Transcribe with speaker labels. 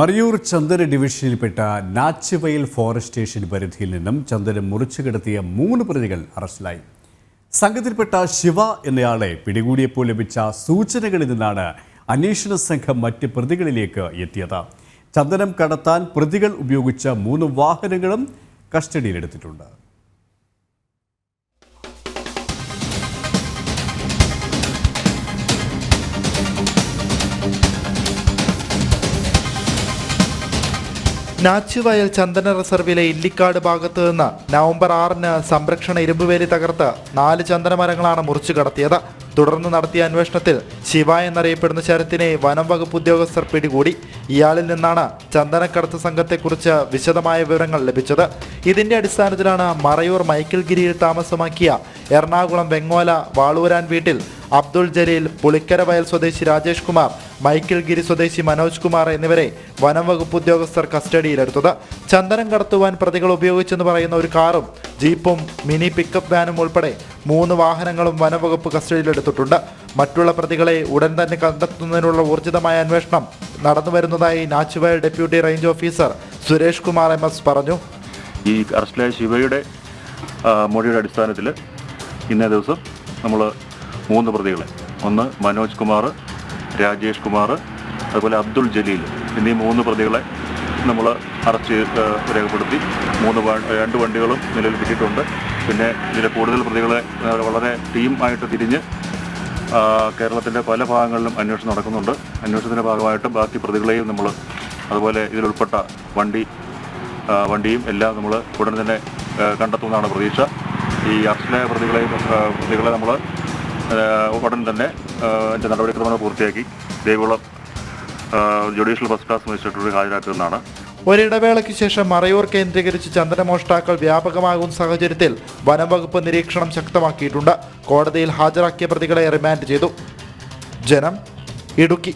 Speaker 1: മറിയൂർ ചന്ദന ഡിവിഷനിൽപ്പെട്ട നാച്ചുവയൽ forest station പരിധിയിൽ നിന്നും ചന്ദനം മുറിച്ചു കിടത്തിയ മൂന്ന് പ്രതികൾ അറസ്റ്റിലായി. സംഘത്തിൽപ്പെട്ട ശിവ എന്നയാളെ പിടികൂടിയപ്പോൾ ലഭിച്ച സൂചനകളിൽ നിന്നാണ് അന്വേഷണ സംഘം മറ്റ് പ്രതികളിലേക്ക് എത്തിയത്. ചന്ദനം കടത്താൻ പ്രതികൾ ഉപയോഗിച്ച മൂന്ന് വാഹനങ്ങളും കസ്റ്റഡിയിലെടുത്തിട്ടുണ്ട്.
Speaker 2: നാച്ചുവയൽ ചന്ദന റിസർവിലെ ഇല്ലിക്കാട് ഭാഗത്ത് നിന്ന് നവംബർ ആറിന് സംരക്ഷണ ഇരുമ്പുവേലി തകർത്ത് നാല് ചന്ദന മരങ്ങളാണ് മുറിച്ചു കടത്തിയത്. തുടർന്ന് നടത്തിയ അന്വേഷണത്തിൽ ശിവ എന്നറിയപ്പെടുന്ന ശരത്തിനെ വനം വകുപ്പ് ഉദ്യോഗസ്ഥർ പിടികൂടി. ഇയാളിൽ നിന്നാണ് ചന്ദനക്കടത്ത് സംഘത്തെക്കുറിച്ച് വിശദമായ വിവരങ്ങൾ ലഭിച്ചത്. ഇതിന്റെ അടിസ്ഥാനത്തിലാണ് മറയൂർ മൈക്കിൾ ഗിരിയിൽ താമസമാക്കിയ എറണാകുളം വെങ്ങോല വാളൂരാൻ വീട്ടിൽ അബ്ദുൾ ജലീൽ പുളിക്കര വയൽ സ്വദേശി രാജേഷ് കുമാർ മൈക്കിൾ ഗിരി സ്വദേശി മനോജ് കുമാർ എന്നിവരെ വനംവകുപ്പ് ഉദ്യോഗസ്ഥർ കസ്റ്റഡിയിലെടുത്തത്. ചന്ദനം കടത്തുവാൻ പ്രതികൾ ഉപയോഗിച്ചെന്ന് പറയുന്ന ഒരു കാറും ജീപ്പും മിനി പിക്കപ്പ് വാനും ഉൾപ്പെടെ മൂന്ന് വാഹനങ്ങളും വനംവകുപ്പ് കസ്റ്റഡിയിലെടുത്തിട്ടുണ്ട്. മറ്റുള്ള പ്രതികളെ ഉടൻ തന്നെ കണ്ടെത്തുന്നതിനുള്ള ഊർജിതമായ അന്വേഷണം നടന്നുവരുന്നതായി Nachuvayal deputy range officer Suresh Kumar M S പറഞ്ഞു.
Speaker 3: ഈ അറസ്റ്റിലായ ശിവയുടെ മൊഴിയുടെ അടിസ്ഥാനത്തിൽ ഇന്നേ ദിവസം നമ്മൾ മൂന്ന് പ്രതികളെ. ഒന്ന് മനോജ് കുമാർ രാജേഷ് കുമാർ അതുപോലെ അബ്ദുൾ ജലീൽ. എന്നീ മൂന്ന് പ്രതികളെ നമ്മൾ അറസ്റ്റ് രേഖപ്പെടുത്തി. മൂന്ന് രണ്ട് വണ്ടികളും നിലവിൽ കിട്ടിയിട്ടുണ്ട്. പിന്നെ ഇതിലെ കൂടുതൽ പ്രതികളെ വളരെ ടീം ആയിട്ട് തിരിഞ്ഞ് കേരളത്തിന്റെ പല ഭാഗങ്ങളിലും അന്വേഷണം നടക്കുന്നുണ്ട്. അന്വേഷണത്തിന്റെ ഭാഗമായിട്ട് ബാക്കി പ്രതികളെയും നമ്മൾ അതുപോലെ ഇതിലുൾപ്പെട്ട വണ്ടി വണ്ടിയും എല്ലാം നമ്മൾ ഉടൻ തന്നെ കണ്ടെത്തുമെന്നാണ് പ്രതീക്ഷ. ഈ അറസ്റ്റിലായ പ്രതികളെയും പ്രതികളെ നമ്മൾ ഉടൻ തന്നെ എന്റെ നടപടിക്രമങ്ങൾ പൂർത്തിയാക്കി. ദേവികുളം ജുഡീഷ്യൽ ഫസ്റ്റ് ക്ലാസ് മജിസ്ട്രേറ്റോട് ഹാജരാക്കുന്നതാണ്
Speaker 2: ഒരിടവേളയ്ക്ക് ശേഷം മറയൂർ കേന്ദ്രീകരിച്ച് ചന്ദനമോഷ്ടാക്കൾ വ്യാപകമാകുന്ന സാഹചര്യത്തിൽ വനംവകുപ്പ് നിരീക്ഷണം ശക്തമാക്കിയിട്ടുണ്ട്. കോടതിയിൽ ഹാജരാക്കിയ പ്രതികളെ റിമാൻഡ് ചെയ്തു. ജനം ഇടുക്കി.